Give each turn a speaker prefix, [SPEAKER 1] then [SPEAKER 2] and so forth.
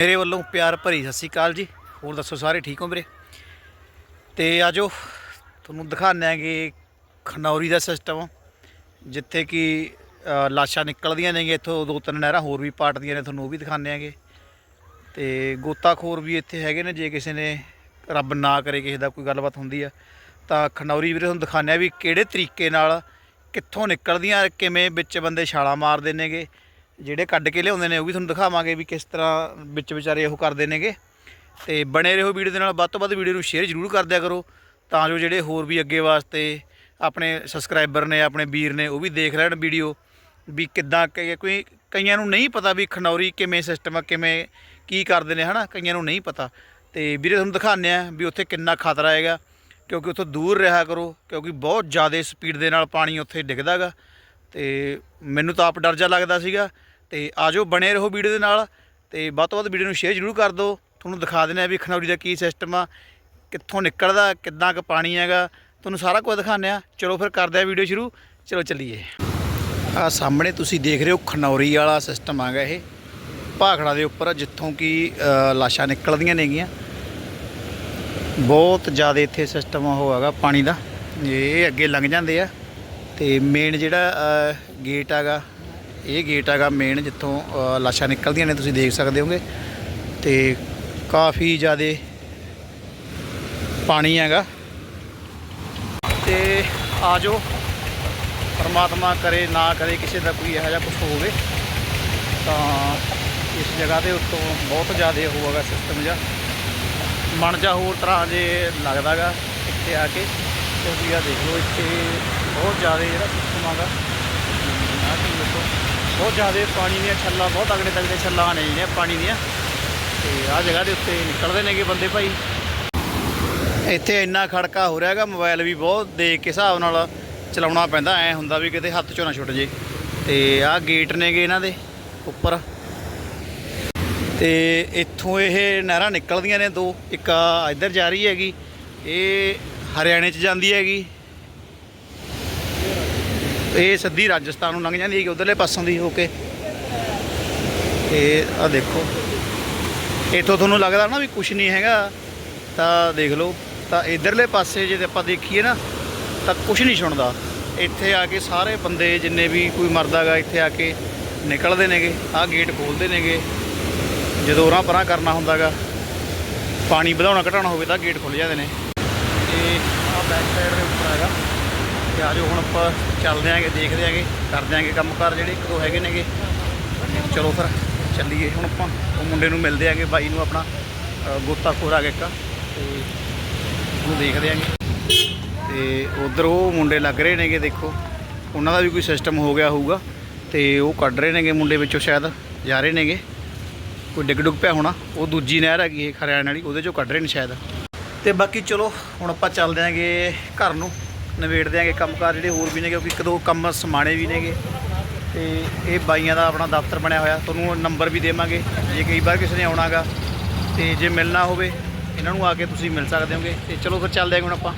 [SPEAKER 1] ਮੇਰੇ ਵੱਲੋਂ ਪਿਆਰ ਭਰੀ ਸਤਿ ਸ਼੍ਰੀ ਅਕਾਲ ਜੀ। ਹੋਰ ਦੱਸੋ ਸਾਰੇ ਠੀਕ ਹੋ ਵੀਰੇ? ਤੇ ਆਜੋ, ਤੁਹਾਨੂੰ ਦਿਖਾਉਂਦੇ ਆਂਗੇ ਖਨੌਰੀ ਦਾ ਸਿਸਟਮ ਜਿੱਥੇ ਕਿ ਲਾਸ਼ਾਂ ਨਿਕਲਦੀਆਂ ਨੇਗੇ ਇੱਥੋਂ, ਦੋ ਤਿੰਨ ਨਹਿਰਾਂ ਹੋਰ ਵੀ ਪਾਟਦੀਆਂ ਨੇ, ਤੁਹਾਨੂੰ ਉਹ ਵੀ ਦਿਖਾਉਂਦੇ ਆਂਗੇ ਤੇ ਗੋਤਾਖੋਰ ਵੀ ਇੱਥੇ ਹੈਗੇ ਨੇ, ਜੇ ਕਿਸੇ ਨੇ ਰੱਬ ਨਾ ਕਰੇ, ਕਿਸੇ ਦਾ ਕੋਈ ਗੱਲਬਾਤ ਹੁੰਦੀ ਆ। ਤਾਂ ਖਨੌਰੀ ਵੀਰੇ ਤੁਹਾਨੂੰ ਦਿਖਾਉਂਦੇ ਆ ਵੀ ਕਿਹੜੇ ਤਰੀਕੇ ਨਾਲ ਕਿੱਥੋਂ ਨਿਕਲਦੀਆਂ, ਕਿਵੇਂ ਵਿੱਚ ਬੰਦੇ ਛਾਲਾਂ ਮਾਰਦੇ ਨੇਗੇ। ਜਿਹੜੇ ਕੱਢ ਕੇ ਲਿਆਉਂਦੇ ਨੇ ਉਹ ਵੀ ਤੁਹਾਨੂੰ ਦਿਖਾਵਾਂਗੇ ਵੀ ਕਿਸ ਤਰ੍ਹਾਂ ਵਿੱਚ ਵਿਚਾਰੇ ਉਹ ਕਰਦੇ ਨੇਗੇ। ਤੇ ਬਣੇ ਰਹੋ ਵੀਡੀਓ ਦੇ ਨਾਲ, ਵੱਧ ਤੋਂ ਵੱਧ ਵੀਡੀਓ ਨੂੰ ਸ਼ੇਅਰ ਜ਼ਰੂਰ ਕਰ ਦਿਆ ਕਰੋ, ਤਾਂ ਜੋ ਜਿਹੜੇ ਹੋਰ ਵੀ ਅੱਗੇ ਵਾਸਤੇ ਆਪਣੇ ਸਬਸਕ੍ਰਾਈਬਰ ਨੇ, ਆਪਣੇ ਵੀਰ ਨੇ, ਉਹ ਵੀ ਦੇਖ ਲੈਣ ਵੀਡੀਓ, ਵੀ ਕਿੱਦਾਂ ਕਿ- ਕੋਈ ਕਈਆਂ ਨੂੰ ਨਹੀਂ ਪਤਾ ਵੀ ਖਨੌਰੀ ਕਿਵੇਂ ਸਿਸਟਮ ਆ, ਕਿਵੇਂ ਕੀ ਕਰਦੇ ਨੇ, ਹਨਾ? ਕਈਆਂ ਨੂੰ ਨਹੀਂ ਪਤਾ। ਤੇ ਵੀਰੇ, ਤੁਹਾਨੂੰ ਦਿਖਾਉਂਦੇ ਆ ਵੀ ਉੱਥੇ ਕਿੰਨਾ ਖਤਰਾ ਹੈਗਾ, ਕਿਉਂਕਿ ਉੱਥੋਂ ਦੂਰ ਰਿਹਾ ਕਰੋ, ਕਿਉਂਕਿ ਬਹੁਤ ਜ਼ਿਆਦਾ ਸਪੀਡ ਦੇ ਨਾਲ ਪਾਣੀ ਉੱਥੇ ਡਿੱਗਦਾਗਾ ਤੇ ਮੈਨੂੰ ਤਾਂ ਆਪ ਡਰ ਜਾ ਲੱਗਦਾ ਸੀਗਾ ਤੇ ਆਜੋ ਬਣੇ ਰਹੋ ਵੀਡੀਓ ਦੇ ਨਾਲ ਤੇ ਵੱਧ ਤੋਂ ਵੱਧ ਵੀਡੀਓ ਨੂੰ ਸ਼ੇਅਰ ਜ਼ਰੂਰ ਕਰ ਦਿਓ। ਤੁਹਾਨੂੰ ਦਿਖਾ ਦਿੰਦੇ ਆ ਵੀ ਖਨੌਰੀ ਦਾ ਕੀ ਸਿਸਟਮ ਆ, ਕਿੱਥੋਂ ਨਿਕਲਦਾ, ਕਿੱਦਾਂ ਕੁ ਪਾਣੀ ਹੈਗਾ। ਤੁਹਾਨੂੰ ਸਾਰਾ ਕੁਝ ਦਿਖਾਉਂਦੇ ਆ ਚਲੋ ਫਿਰ ਕਰਦੇ ਆ ਵੀਡੀਓ ਸ਼ੁਰੂ। ਚਲੋ ਚੱਲੀਏ। ਆ ਸਾਹਮਣੇ ਤੁਸੀਂ ਦੇਖ ਰਹੇ ਹੋ ਖਨੌਰੀ ਵਾਲਾ ਸਿਸਟਮ ਆਗਾ ਇਹ। ਭਾਖੜਾ ਦੇ ਉੱਪਰ ਜਿੱਥੋਂ ਕਿ ਲਾਸ਼ਾਂ ਨਿਕਲਦੀਆਂ ਨੇਗੀਆਂ। ਬਹੁਤ ਜ਼ਿਆਦਾ ਇੱਥੇ ਸਿਸਟਮ ਉਹ ਹੈਗਾ ਪਾਣੀ ਦਾ। ਇਹ ਅੱਗੇ ਲੰਘ ਜਾਂਦੇ ਆ। ਤੇ ਮੇਨ ਜਿਹੜਾ ਗੇਟ ਹੈਗਾ ਇਹ ਗੇਟ ਹੈਗਾ ਮੇਨ ਜਿੱਥੋਂ ਲਾਸ਼ਾਂ ਨਿਕਲਦੀਆਂ ਨੇ, ਤੁਸੀਂ ਦੇਖ ਸਕਦੇ ਹੋਗੇ। ਤੇ ਕਾਫੀ ਜ਼ਿਆਦਾ ਪਾਣੀ ਹੈਗਾ। ਤੇ ਆਜੋ, ਪਰਮਾਤਮਾ ਕਰੇ, ਨਾ ਕਰੇ, ਕਿਸੇ ਦਾ ਕੋਈ ਇਹੋ ਜਿਹਾ ਕੁਝ ਹੋਵੇ, ਤਾਂ ਇਸ ਜਗ੍ਹਾ ਦੇ ਉੱਤੋਂ ਬਹੁਤ ਜ਼ਿਆਦਾ ਉਹ ਹੈਗਾ ਸਿਸਟਮ ਜਿਹਾ। ਮਨ ਜਾ ਹੋਰ ਤਰ੍ਹਾਂ ਜੇ ਲੱਗਦਾਗਾ ਇੱਥੇ ਆ ਕੇ। ਕਿਉਂਕਿ ਆ ਦੇਖ ਲਓ, ਇੱਥੇ ਬਹੁਤ ਜ਼ਿਆਦਾ ਜਿਹੜਾ ਸਿਸਟਮ ਆਗਾ ਆ ਕੀ ਦੇਖੋ ਬਹੁਤ ਜ਼ਿਆਦਾ ਪਾਣੀ ਦੀਆਂ ਛੱਲਾਂ, ਬਹੁਤ ਤਗੜੇ ਤਗੜੇ ਛੱਲਾਂ ਨੇ ਜਿਹੜੀਆਂ ਪਾਣੀ ਦੀਆਂ। ਤੇ ਆ ਜਗ੍ਹਾ ਦੇ ਉੱਤੇ ਨਿਕਲਦੇ ਨੇਗੇ ਬੰਦੇ ਭਾਈ। ਇੱਥੇ ਇੰਨਾ ਖੜਕਾ ਹੋ ਰਿਹਾ ਰਿਹਾਗਾ ਮੋਬਾਈਲ ਵੀ ਬਹੁਤ ਦੇਖ ਕੇ ਹਿਸਾਬ ਨਾਲ ਚਲਾਉਣਾ ਪੈਂਦਾ, ਐ ਹੁੰਦਾ ਵੀ ਕਿਤੇ ਹੱਥ ਚੋਂ ਨਾ ਛੁੱਟ ਜੇ। ਤੇ ਆਹ ਗੇਟ ਨੇਗੇ ਇਹਨਾਂ ਦੇ ਉੱਪਰ। ਤੇ ਇੱਥੋਂ ਇਹ ਨਹਿਰਾਂ ਨਿਕਲਦੀਆਂ ਨੇ ਦੋ, ਇੱਕ ਇੱਧਰ ਜਾ ਰਹੀ ਹੈਗੀ, ਇਹ ਹਰਿਆਣੇ 'ਚ ਜਾਂਦੀ ਹੈਗੀ। ਇਹ ਸਿੱਧੀ ਰਾਜਸਥਾਨ ਨੂੰ ਲੰਘ ਜਾਂਦੀ ਹੈਗੀ ਉਧਰਲੇ ਪਾਸੋਂ ਦੀ ਹੋ ਕੇ। ਤੇ ਆ ਦੇਖੋ। ਇੱਥੋਂ ਤੁਹਾਨੂੰ ਲੱਗਦਾ ਨਾ ਵੀ ਕੁਝ ਨਹੀਂ ਹੈਗਾ, ਤਾਂ ਦੇਖ ਲਓ। ਤਾਂ ਇਧਰਲੇ ਪਾਸੇ ਜੇ ਆਪਾਂ ਦੇਖੀਏ ਨਾ, ਤਾਂ ਕੁਝ ਨਹੀਂ ਸੁਣਦਾ। ਇੱਥੇ ਆ ਕੇ ਸਾਰੇ ਬੰਦੇ ਜਿੰਨੇ ਵੀ ਕੋਈ ਮਰਦਾਗਾ ਇੱਥੇ ਆ ਕੇ ਨਿਕਲਦੇ ਨੇਗੇ, ਆਹ ਗੇਟ ਖੋਲਦੇ ਨੇਗੇ। ਜਦੋਂ ਉਰਾਂ ਪਰਾਂ ਕਰਨਾ ਹੁੰਦਾਗਾ ਪਾਣੀ ਵਧਾਉਣਾ ਘਟਾਉਣਾ ਹੋਵੇ ਤਾਂ ਗੇਟ ਖੁੱਲ ਜਾਂਦੇ ਨੇ। ਤੇ ਆਹ ਬੈਕ ਸਾਈਡ ਦੇ ਉੱਪਰ ਹੈਗਾ। ਤੇ ਆਜੋ ਹੁਣ ਆਪਾਂ ਚੱਲਦੇ ਆਂਗੇ ਦੇਖਦੇ ਆਂਗੇ ਕਰਦੇ ਆਂਗੇ ਕੰਮਕਾਰ ਜਿਹੜੇ ਇੱਕ ਦੋ ਹੈਗੇ ਨੇਗੇ। ਚਲੋ ਫਿਰ ਚੱਲੀਏ। ਹੁਣ ਆਪਾਂ ਉਹ ਮੁੰਡੇ ਨੂੰ ਮਿਲਦੇ ਆਂਗੇ ਬਾਈ ਨੂੰ ਆਪਣਾ ਅ, ਗੋਤਾਖੋਰ ਆ ਗਿਆ ਇੱਕ। ਤੇ ਉਹਨੂੰ ਦੇਖਦੇ ਆਂਗੇ। ਤੇ ਉਧਰ ਉਹ ਮੁੰਡੇ ਲੱਗ ਰਹੇ ਨੇਗੇ ਦੇਖੋ। ਉਹਨਾਂ ਦਾ ਵੀ ਕੋਈ ਸਿਸਟਮ ਹੋ ਗਿਆ ਹੋਊਗਾ। ਤੇ ਉਹ ਕੱਢ ਰਹੇ ਨੇਗੇ ਮੁੰਡੇ ਵਿੱਚੋਂ ਸ਼ਾਇਦ ਜਾ ਰਹੇ ਨੇਗੇ। ਕੋਈ ਡਿੱਗ ਡੁੱਗ ਪਿਆ ਹੋਣਾ। ਉਹ ਦੂਜੀ ਨਹਿਰ ਹੈਗੀ ਇਹ ਖਰਿਆਣ ਵਾਲੀ ਉਹਦੇ ਚੋਂ ਕੱਢ ਰਹੇ ਨੇ ਸ਼ਾਇਦ। ਤੇ ਬਾਕੀ ਚਲੋ ਹੁਣ ਆਪਾਂ ਚੱਲਦੇ ਆਂਗੇ ਘਰ ਨੂੰ। ਨਵੇੜਦੇ ਆਂਗੇ ਕੰਮਕਾਰ ਜਿਹੜੇ ਹੋਰ ਵੀ ਨੇਗੇ, ਕਿਉਂਕਿ ਇੱਕ ਦੋ ਕੰਮ ਸਮਾਣੇ ਵੀ ਨੇਗੇ। ਤੇ ਇਹ ਬਾਈਆਂ ਦਾ ਆਪਣਾ ਦਫ਼ਤਰ ਬਣਿਆ ਹੋਇਆ, ਤੁਹਾਨੂੰ ਨੰਬਰ ਵੀ ਦੇਵਾਂਗੇ, ਜੇ ਕਈ ਵਾਰ ਕਿਸੇ ਨੇ ਆਉਣਾਗਾ। ਤੇ ਜੇ ਮਿਲਣਾ ਹੋਵੇ, ਇਹਨਾਂ ਨੂੰ ਆ ਕੇ ਤੁਸੀਂ ਮਿਲ ਸਕਦੇ ਹੋਗੇ। ਤੇ ਚਲੋ ਫਿਰ ਚੱਲਦੇ ਹਾਂ ਹੁਣ ਆਪਾਂ।